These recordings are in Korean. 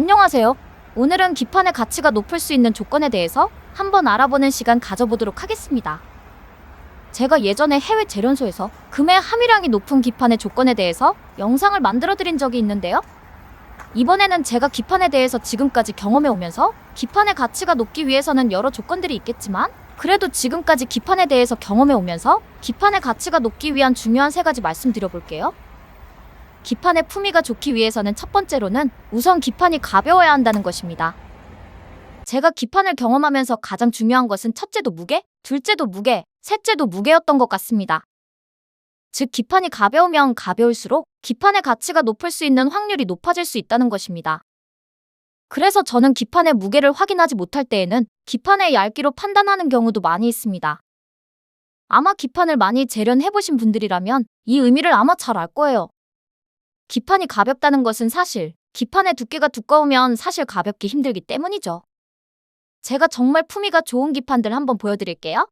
안녕하세요. 오늘은 기판의 가치가 높을 수 있는 조건에 대해서 한번 알아보는 시간 가져보도록 하겠습니다. 제가 예전에 해외 재련소에서 금의 함유량이 높은 기판의 조건에 대해서 영상을 만들어 드린 적이 있는데요. 이번에는 제가 기판에 대해서 지금까지 경험해 오면서 기판의 가치가 높기 위해서는 여러 조건들이 있겠지만 그래도 지금까지 기판에 대해서 경험해 오면서 기판의 가치가 높기 위한 중요한 세 가지 말씀드려 볼게요. 기판의 품위가 좋기 위해서는 첫 번째로는 우선 기판이 가벼워야 한다는 것입니다. 제가 기판을 경험하면서 가장 중요한 것은 첫째도 무게, 둘째도 무게, 셋째도 무게였던 것 같습니다. 즉, 기판이 가벼우면 가벼울수록 기판의 가치가 높을 수 있는 확률이 높아질 수 있다는 것입니다. 그래서 저는 기판의 무게를 확인하지 못할 때에는 기판의 얇기로 판단하는 경우도 많이 있습니다. 아마 기판을 많이 재련해보신 분들이라면 이 의미를 아마 잘 알 거예요. 기판이 가볍다는 것은 사실, 기판의 두께가 두꺼우면 사실 가볍기 힘들기 때문이죠. 제가 정말 품위가 좋은 기판들 한번 보여드릴게요.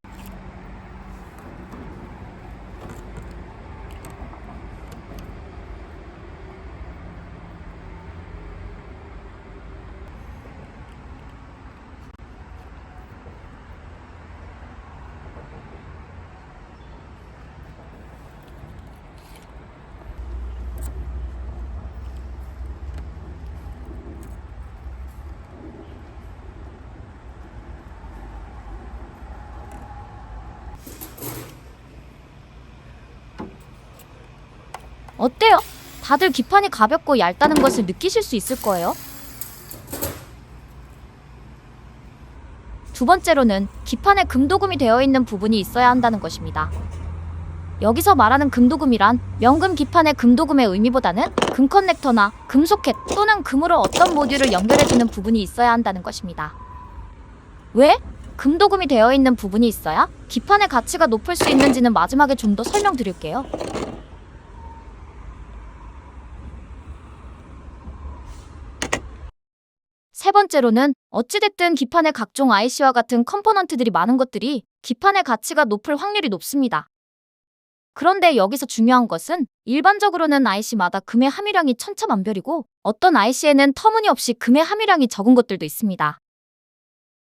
어때요? 다들 기판이 가볍고 얇다는 것을 느끼실 수 있을 거예요. 두 번째로는 기판에 금도금이 되어 있는 부분이 있어야 한다는 것입니다. 여기서 말하는 금도금이란 명금 기판의 금도금의 의미보다는 금 커넥터나 금 소켓 또는 금으로 어떤 모듈을 연결해주는 부분이 있어야 한다는 것입니다. 왜? 금도금이 되어 있는 부분이 있어야 기판의 가치가 높을 수 있는지는 마지막에 좀 더 설명드릴게요. 세 번째로는 어찌됐든 기판의 각종 IC와 같은 컴포넌트들이 많은 것들이 기판의 가치가 높을 확률이 높습니다. 그런데 여기서 중요한 것은 일반적으로는 IC마다 금의 함유량이 천차만별이고 어떤 IC에는 터무니없이 금의 함유량이 적은 것들도 있습니다.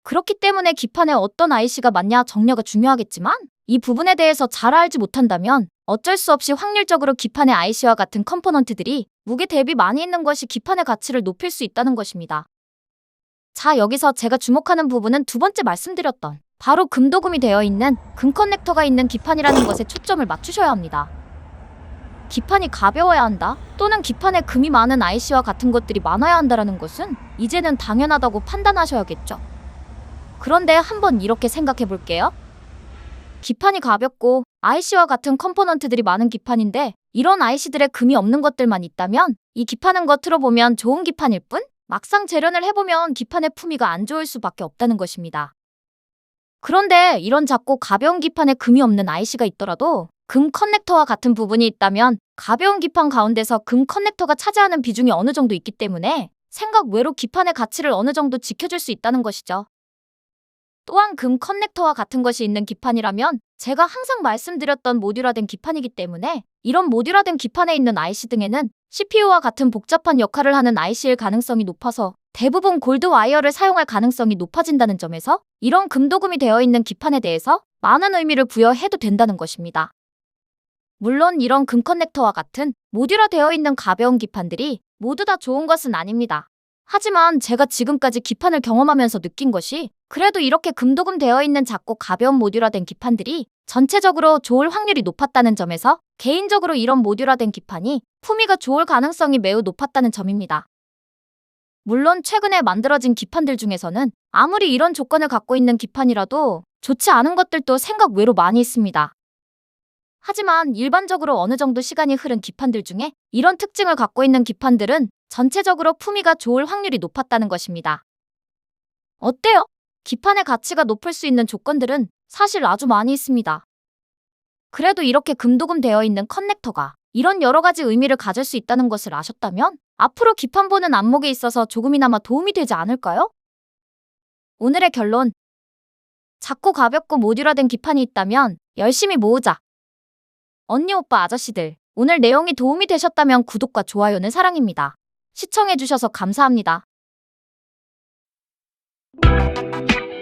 그렇기 때문에 기판에 어떤 IC가 맞냐 정려가 중요하겠지만 이 부분에 대해서 잘 알지 못한다면 어쩔 수 없이 확률적으로 기판의 IC와 같은 컴포넌트들이 무게 대비 많이 있는 것이 기판의 가치를 높일 수 있다는 것입니다. 자, 여기서 제가 주목하는 부분은 두 번째 말씀드렸던 바로 금도금이 되어 있는 금 커넥터가 있는 기판이라는 것에 초점을 맞추셔야 합니다. 기판이 가벼워야 한다 또는 기판에 금이 많은 IC와 같은 것들이 많아야 한다라는 것은 이제는 당연하다고 판단하셔야겠죠. 그런데 한번 이렇게 생각해 볼게요. 기판이 가볍고 IC와 같은 컴포넌트들이 많은 기판인데 이런 IC들의 금이 없는 것들만 있다면 이 기판은 겉으로 보면 좋은 기판일 뿐 막상 재련을 해보면 기판의 품위가 안 좋을 수밖에 없다는 것입니다. 그런데 이런 작고 가벼운 기판에 금이 없는 IC가 있더라도 금 커넥터와 같은 부분이 있다면 가벼운 기판 가운데서 금 커넥터가 차지하는 비중이 어느 정도 있기 때문에 생각 외로 기판의 가치를 어느 정도 지켜줄 수 있다는 것이죠. 또한 금 커넥터와 같은 것이 있는 기판이라면 제가 항상 말씀드렸던 모듈화된 기판이기 때문에 이런 모듈화된 기판에 있는 IC 등에는 CPU와 같은 복잡한 역할을 하는 IC일 가능성이 높아서 대부분 골드 와이어를 사용할 가능성이 높아진다는 점에서 이런 금도금이 되어 있는 기판에 대해서 많은 의미를 부여해도 된다는 것입니다. 물론 이런 금 커넥터와 같은 모듈화 되어 있는 가벼운 기판들이 모두 다 좋은 것은 아닙니다. 하지만 제가 지금까지 기판을 경험하면서 느낀 것이 그래도 이렇게 금도금 되어 있는 작고 가벼운 모듈화된 기판들이 전체적으로 좋을 확률이 높았다는 점에서 개인적으로 이런 모듈화된 기판이 품위가 좋을 가능성이 매우 높았다는 점입니다. 물론 최근에 만들어진 기판들 중에서는 아무리 이런 조건을 갖고 있는 기판이라도 좋지 않은 것들도 생각 외로 많이 있습니다. 하지만 일반적으로 어느 정도 시간이 흐른 기판들 중에 이런 특징을 갖고 있는 기판들은 전체적으로 품위가 좋을 확률이 높았다는 것입니다. 어때요? 기판의 가치가 높을 수 있는 조건들은 사실 아주 많이 있습니다. 그래도 이렇게 금도금 되어 있는 커넥터가 이런 여러 가지 의미를 가질 수 있다는 것을 아셨다면 앞으로 기판 보는 안목에 있어서 조금이나마 도움이 되지 않을까요? 오늘의 결론. 작고 가볍고 모듈화된 기판이 있다면 열심히 모으자. 언니 오빠 아저씨들, 오늘 내용이 도움이 되셨다면 구독과 좋아요는 사랑입니다. 시청해주셔서 감사합니다. Thank you.